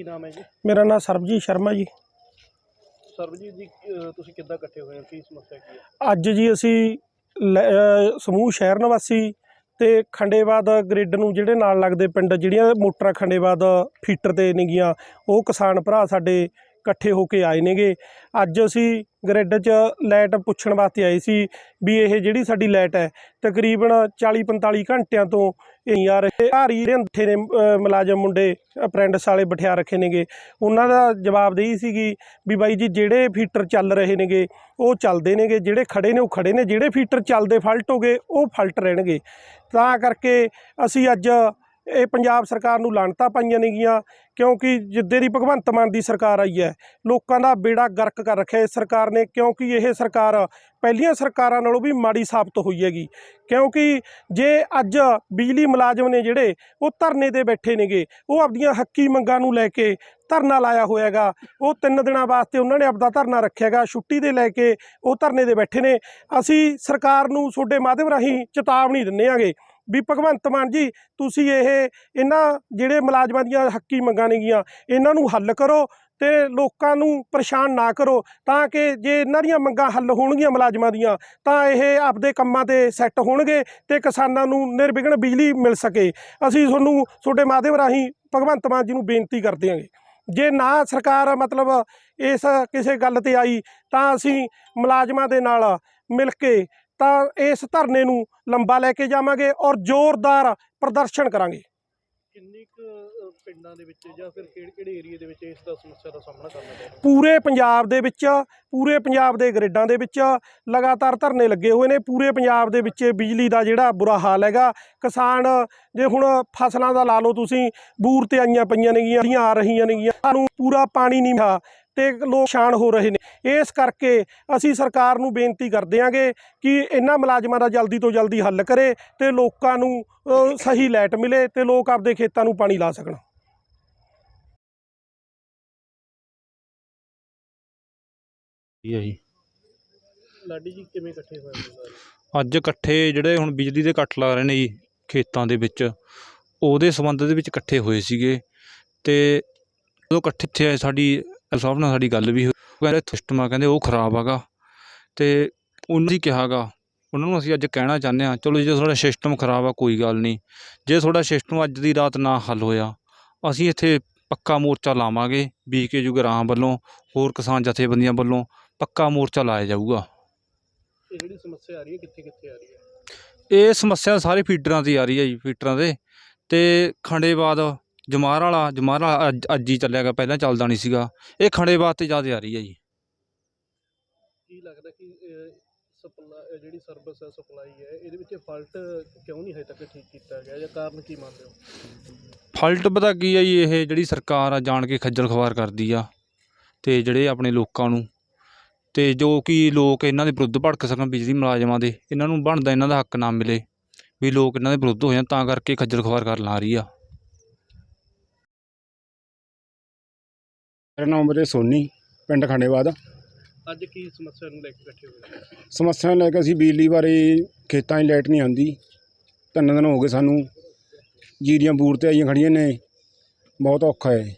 ਕੀ ਨਾਮ ਹੈ ਜੀ? ਮੇਰਾ ਨਾਮ ਸਰਬਜੀਤ ਸ਼ਰਮਾ ਜੀ। ਸਰਬਜੀਤ ਜੀ ਅਹ ਤੁਸੀਂ ਕਿੱਦਾਂ ਇਕੱਠੇ ਹੋਏ ਹੋ? ਕੀ ਸਮੱਸਿਆ ਕੀ ਹੈ? ਅੱਜ ਜੀ ਅਸੀਂ ਲੈ- ਅਹ ਸਮੂਹ ਸ਼ਹਿਰ ਨਿਵਾਸੀ ਤੇ ਖੰਡੇਬਾਦ ਗ੍ਰਿਡ ਨੂੰ ਜਿਹੜੇ ਨਾਲ ਲੱਗਦੇ ਪਿੰਡ ਜਿਹੜੀਆਂ ਮੋਟਰਾਂ ਖੰਡੇਬਾਦ ਫੀਟਰ ਤੇ ਨੇਗੀਆਂ ਉਹ ਕਿਸਾਨ ਭਰਾ ਸਾਡੇ ਇਕੱਠੇ ਹੋ ਕੇ ਆਏ ਨੇਗੇ। ਅੱਜ ਅਸੀਂ ਗ੍ਰਿਡ 'ਚ ਲਾਈਟ ਪੁੱਛਣ ਵਾਸਤੇ ਆਏ ਸੀ ਵੀ ਇਹ ਜਿਹੜੀ ਸਾਡੀ ਲਾਈਟ ਹੈ, ਤਕਰੀਬਨ 40 45 ਘੰਟਿਆਂ ਤੋਂ ਇਹ ਯਾਰ ਭਾਰੀ ਰਹਿੰਦੇ ਨੇ ਮੁਲਾਜ਼ਮ ਮੁੰਡੇ ਅਪ੍ਰੈਂਟਿਸ ਵਾਲੇ ਬਿਠਾ ਰੱਖੇ ਨੇਗੇ। ਉਹਨਾਂ ਦਾ ਜਵਾਬ ਦੇਈ ਸੀਗੀ ਵੀ ਬਾਈ ਜੀ ਜਿਹੜੇ ਫੀਟਰ ਚੱਲ ਰਹੇ ਨੇਗੇ, ਉਹ ਚੱਲਦੇ ਨੇਗੇ। ਜਿਹੜੇ ਖੜੇ ਨੇ, ਉਹ ਖੜੇ ਨੇ। ਜਿਹੜੇ ਫੀਟਰ ਚੱਲਦੇ ਫਲਟ ਹੋ ਗਏ, ਉਹ ਫਲਟ ਰਹਿਣਗੇ। ਤਾਂ ਕਰਕੇ ਅਸੀਂ ਅੱਜ ਇਹ ਪੰਜਾਬ ਸਰਕਾਰ ਨੂੰ ਲਾਣਤਾਂ ਪਾਈਆਂ ਨੇਗੀਆਂ, ਕਿਉਂਕਿ ਜਿੱਦੇ ਦੀ ਭਗਵੰਤ ਮਾਨ ਦੀ ਸਰਕਾਰ ਆਈ ਹੈ, ਲੋਕਾਂ ਦਾ ਬੇੜਾ ਗਰਕ ਕਰ ਰੱਖਿਆ ਇਸ ਸਰਕਾਰ ਨੇ, ਕਿਉਂਕਿ ਇਹ ਸਰਕਾਰ ਪਹਿਲੀਆਂ ਸਰਕਾਰਾਂ ਨਾਲੋਂ ਵੀ ਮਾੜੀ ਸਾਬਤ ਹੋਈ ਹੈਗੀ। ਕਿਉਂਕਿ ਜੇ ਅੱਜ ਬਿਜਲੀ ਮੁਲਾਜ਼ਮ ਨੇ ਜਿਹੜੇ, ਉਹ ਧਰਨੇ ਤੇ ਬੈਠੇ ਨੇਗੇ, ਉਹ ਆਪਦੀਆਂ ਹੱਕੀ ਮੰਗਾਂ ਨੂੰ ਲੈ ਕੇ ਧਰਨਾ ਲਾਇਆ ਹੋਇਆਗਾ ਉਹ ਤਿੰਨ ਦਿਨਾਂ ਵਾਸਤੇ ਉਹਨਾਂ ਨੇ ਆਪਦਾ ਧਰਨਾ ਰੱਖਿਆਗਾ ਛੁੱਟੀ ਦੇ ਲੈ ਕੇ ਉਹ ਧਰਨੇ ਦੇ ਬੈਠੇ ਨੇ। ਅਸੀਂ ਸਰਕਾਰ ਨੂੰ ਤੁਹਾਡੇ ਮਾਧਿਅਮ ਰਾਹੀਂ ਚੇਤਾਵਨੀ ਦਿੰਦੇ ਆਂਗੇ ਵੀ ਭਗਵੰਤ ਮਾਨ ਜੀ, ਤੁਸੀਂ ਇਹ, ਇਹਨਾਂ ਜਿਹੜੇ ਮੁਲਾਜ਼ਮਾਂ ਦੀਆਂ ਹੱਕੀ ਮੰਗਾਂ ਨੇਗੀਆਂ ਇਹਨਾਂ ਨੂੰ ਹੱਲ ਕਰੋ ਤੇ ਲੋਕਾਂ ਨੂੰ ਪਰੇਸ਼ਾਨ ਨਾ ਕਰੋ ਤਾਂ ਕਿ ਜੇ ਇਹਨਾਂ ਦੀਆਂ ਮੰਗਾਂ ਹੱਲ ਹੋਣਗੀਆਂ ਮੁਲਾਜ਼ਮਾਂ ਦੀਆਂ, ਤਾਂ ਇਹ ਆਪਦੇ ਕੰਮਾਂ ਤੇ ਸੈੱਟ ਹੋਣਗੇ ਤੇ ਕਿਸਾਨਾਂ ਨੂੰ ਨਿਰਵਿਘਨ ਬਿਜਲੀ ਮਿਲ ਸਕੇ। ਅਸੀਂ ਤੁਹਾਨੂੰ, ਤੁਹਾਡੇ ਮਾਧਿਅਮ ਰਾਹੀਂ ਭਗਵੰਤ ਮਾਨ ਜੀ ਨੂੰ ਬੇਨਤੀ ਕਰਦੇ ਹਾਂਗੇ ਜੇ ਨਾ ਸਰਕਾਰ ਮਤਲਬ ਇਸ ਕਿਸੇ ਗੱਲ ਤੇ ਆਈ, ਤਾਂ ਅਸੀਂ ਮੁਲਾਜ਼ਮਾਂ ਦੇ ਨਾਲ ਮਿਲ ਕੇ ਤਾਂ ਇਸ ਧਰਨੇ ਨੂੰ ਲੰਬਾ ਲੈ ਕੇ ਜਾਵਾਂਗੇ ਔਰ ਜ਼ੋਰਦਾਰ ਪ੍ਰਦਰਸ਼ਨ ਕਰਾਂਗੇ। ਕਿੰਨੇ ਕੁ ਅਹ, ਪਿੰਡਾਂ ਦੇ ਵਿੱਚ ਜਾਂ ਫਿਰ ਕਿਹੜੇ ਕਿਹੜੇ ਏਰੀਆ ਦੇ ਵਿੱਚ ਇਸ ਦਾ ਸਮੱਸਿਆ ਦਾ ਸਾਹਮਣਾ ਕਰਨਾ ਪੈ ਰਿਹਾ ਪੂਰੇ ਪੰਜਾਬ ਦੇ ਵਿੱਚ ਪੂਰੇ ਪੰਜਾਬ ਦੇ ਗ੍ਰਿਡਾਂ ਦੇ ਵਿੱਚ ਲਗਾਤਾਰ ਧਰਨੇ ਲੱਗੇ ਹੋਏ ਨੇ। ਪੂਰੇ ਪੰਜਾਬ ਦੇ ਵਿੱਚ ਬਿਜਲੀ ਦਾ ਜਿਹੜਾ ਬੁਰਾ ਹਾਲ ਹੈਗਾ ਕਿਸਾਨ ਜੇ ਹੁਣ ਫਸਲਾਂ ਦਾ ਲਾ ਲਓ ਤੁਸੀਂ ਬੂਰ ਤੇ ਆਈਆਂ ਪਈਆਂ ਨੇਗੀਆਂ ਆ ਰਹੀਆਂ ਨੇਗੀਆਂ ਸਾਨੂੰ ਪੂਰਾ ਪਾਣੀ ਨਹੀਂ ਮਿਲਿਆ। ਤੇ ਲੋਕ ਸ਼ਾਨ ਹੋ ਰਹੇ ਨੇ। ਇਸ ਕਰਕੇ ਅਸੀਂ ਸਰਕਾਰ ਨੂੰ ਬੇਨਤੀ ਕਰਦੇ ਆਂਗੇ ਕਿ ਇਹਨਾਂ ਮੁਲਾਜ਼ਮਾਂ ਦਾ ਜਲਦੀ ਤੋਂ ਜਲਦੀ ਹੱਲ ਕਰੇ ਤੇ ਲੋਕਾਂ ਨੂੰ ਸਹੀ ਲਾਈਟ ਮਿਲੇ ਤੇ ਲੋਕ ਆਪਦੇ ਖੇਤਾਂ ਨੂੰ ਪਾਣੀ ਲਾ ਸਕਣ। ਕੀ ਹੈ। ਜੀ ਲਾਡੀ ਜੀ ਕਿਵੇਂ ਇਕੱਠੇ ਹੋਏ ਹੋ ਸਾਰੇ? ਅੱਜ ਇਕੱਠੇ ਜਿਹੜੇ ਹੁਣ ਬਿਜਲੀ ਦੇ ਕੱਟ ਲਾ ਰਹੇ ਨੇ ਜੀ ਖੇਤਾਂ ਦੇ ਵਿੱਚ ਉਹਦੇ ਸੰਬੰਧ ਦੇ ਵਿੱਚ ਇਕੱਠੇ ਹੋਏ ਸੀਗੇ ਤੇ ਜਦੋਂ ਇਕੱਠੇ ਇੱਥੇ ਆਏ ਸਾਡੀ ਸਾਹਿਬ ਨਾਲ ਸਾਡੀ ਗੱਲ ਵੀ ਹੋਈ। ਉਹ ਕਹਿੰਦੇ ਸਿਸਟਮ ਆ ਕਹਿੰਦੇ ਉਹ ਖਰਾਬ ਹੈਗਾ। ਤੇ ਉਹਨਾਂ ਦੀ ਕਿਹਾਗਾ ਉਹਨਾਂ ਨੂੰ ਅਸੀਂ ਅੱਜ ਕਹਿਣਾ ਚਾਹੁੰਦੇ ਹਾਂ ਚਲੋ ਜੇ ਤੁਹਾਡਾ ਸਿਸਟਮ ਖਰਾਬ ਆ ਕੋਈ ਗੱਲ ਨਹੀਂ। ਜੇ ਤੁਹਾਡਾ ਸਿਸਟਮ ਅੱਜ ਦੀ ਰਾਤ ਨਾ ਹੱਲ ਹੋਇਆ ਅਸੀਂ ਇੱਥੇ ਪੱਕਾ ਮੋਰਚਾ ਲਾਵਾਂਗੇ ਬੀਕੇ ਜੁਗਰਾਮ ਵੱਲੋਂ ਹੋਰ ਕਿਸਾਨ ਜਥੇਬੰਦੀਆਂ ਵੱਲੋਂ ਪੱਕਾ ਮੋਰਚਾ ਲਾਇਆ ਜਾਊਗਾ। ਇਹ ਜਿਹੜੀ ਸਮੱਸਿਆ ਆ ਰਹੀ ਹੈ ਕਿੱਥੇ ਕਿੱਥੇ ਆ ਰਹੀ ਹੈ? ਇਹ ਸਮੱਸਿਆ ਸਾਰੇ ਫੀਡਰਾਂ ਦੀ ਆ ਰਹੀ ਹੈ ਜੀ ਫੀਡਰਾਂ ਦੇ। ਤੇ ਖੰਡੇਬਾਦ ਜਮਾਰ ਵਾਲਾ ਜਮਾਰ ਵਾਲਾ ਅੱਜ ਅੱਜ ਹੀ ਚੱਲਿਆਗਾ ਪਹਿਲਾਂ ਚੱਲਦਾ ਨਹੀਂ ਸੀਗਾ। ਇਹ ਖੰਡੇਬਾਦ ਤੇ ਜ਼ਿਆਦਾ ਆ ਰਹੀ ਹੈ ਜੀ। ਕੀ ਲੱਗਦਾ ਕਿ ਸਪਲਾਈ ਜਿਹੜੀ ਸਰਵਿਸ ਹੈ ਸਪਲਾਈ ਹੈ ਇਹਦੇ ਵਿੱਚ ਫਾਲਟ ਕਿਉਂ ਨਹੀਂ ਹਜੇ ਤੱਕ ਠੀਕ ਕੀਤਾ ਗਿਆ ਜਾਂ ਕਾਰਨ ਕੀ ਮੰਨਦੇ ਹੋ? ਫਲਟ ਪਤਾ ਕੀ ਹੈ ਜੀ ਇਹ ਜਿਹੜੀ ਸਰਕਾਰ ਆ ਜਾਣ ਕੇ ਖੱਜਲ ਖਵਾਰ ਕਰਦੀ ਆ ਤੇ ਜਿਹੜੇ ਆਪਣੇ ਲੋਕਾਂ ਨੂੰ ਤੇ ਜੋ ਕਿ ਲੋਕ ਇਹਨਾਂ ਦੇ ਵਿਰੁੱਧ ਭੜਕ ਸਕਣ ਬਿਜਲੀ ਮੁਲਾਜ਼ਮਾਂ ਦੇ ਇਹਨਾਂ ਨੂੰ ਬਣਦਾ ਇਹਨਾਂ ਦਾ ਹੱਕ ਨਾ ਮਿਲੇ ਵੀ ਲੋਕ ਇਹਨਾਂ ਦੇ ਵਿਰੁੱਧ ਹੋ ਜਾਣ ਤਾਂ ਕਰਕੇ ਖੱਜਲ ਖਵਾਰ ਕਰਨ ਆ ਰਹੀ ਆ। ਮੇਰਾ ਨਾਮ ਵੀਰੇ ਸੋਨੀ ਪਿੰਡ ਖੰਡੇਵਾਦ ਅੱਜ ਕੀ ਸਮੱਸਿਆ ਨੂੰ ਲੈ ਕੇ ਹੋਏ ਹੋ? ਸਮੱਸਿਆ ਲੈ ਕੇ ਅਸੀਂ ਬਿਜਲੀ ਬਾਰੇ ਖੇਤਾਂ 'ਚ ਲਾਈਟ ਨਹੀਂ ਆਉਂਦੀ। ਤਿੰਨ ਦਿਨ ਹੋ ਗਏ ਸਾਨੂੰ। ਜੀਰੀਆਂ ਬੂਰ ਤੇ ਆਈਆਂ ਖੜੀਆਂ ਨੇ। ਬਹੁਤ ਔਖਾ ਹੈ।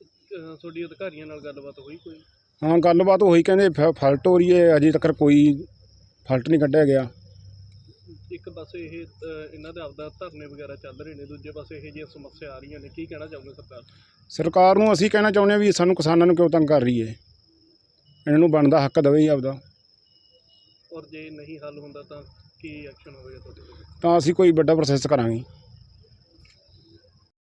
ਅਹ, ਤੁਹਾਡੀ ਅਧਿਕਾਰੀਆਂ ਨਾਲ ਗੱਲਬਾਤ ਹੋਈ ਕੋਈ? ਹਾਂ ਗੱਲਬਾਤ ਉਹੀ ਕਹਿੰਦੇ ਫ- ਫਲਟ ਹੋ ਰਹੀ ਹੈ। ਅਜੇ ਤੱਕ ਕੋਈ ਫਲਟ ਨਹੀਂ ਕੱਢਿਆ ਗਿਆ। ਇੱਕ ਪਾਸੇ ਇਹ ਇਹਨਾਂ ਦੇ ਆਪਦਾ ਧਰਨੇ ਵਗੈਰਾ ਚੱਲ ਰਹੇ ਨੇ ਦੂਜੇ ਪਾਸੇ ਇਹ ਜਿਹੀਆਂ ਸਮੱਸਿਆ ਆ ਰਹੀਆਂ ਨੇ ਕੀ ਕਹਿਣਾ ਚਾਹੋਗੇ ਸਰਕਾਰ? ਸਰਕਾਰ ਨੂੰ ਅਸੀਂ ਕਹਿਣਾ ਚਾਹੁੰਦੇ ਹਾਂ ਵੀ ਸਾਨੂੰ ਕਿਸਾਨਾਂ ਨੂੰ ਕਿਉਂ ਤੰਗ ਕਰ ਰਹੀ ਹੈ? ਇਹਨਾਂ ਨੂੰ ਬਣਦਾ ਹੱਕ ਦੇਵੇ ਜੀ ਆਪਦਾ। ਔਰ ਜੇ ਨਹੀਂ ਹੱਲ ਹੁੰਦਾ ਤਾਂ ਕੀ ਐਕਸ਼ਨ ਹੋਵੇਗਾ ਤੁਹਾਡੇ ਵੱਲੋਂ ਤਾਂ ਅਸੀਂ ਕੋਈ ਵੱਡਾ ਪ੍ਰੋਸੈਸ ਕਰਾਂਗੇ।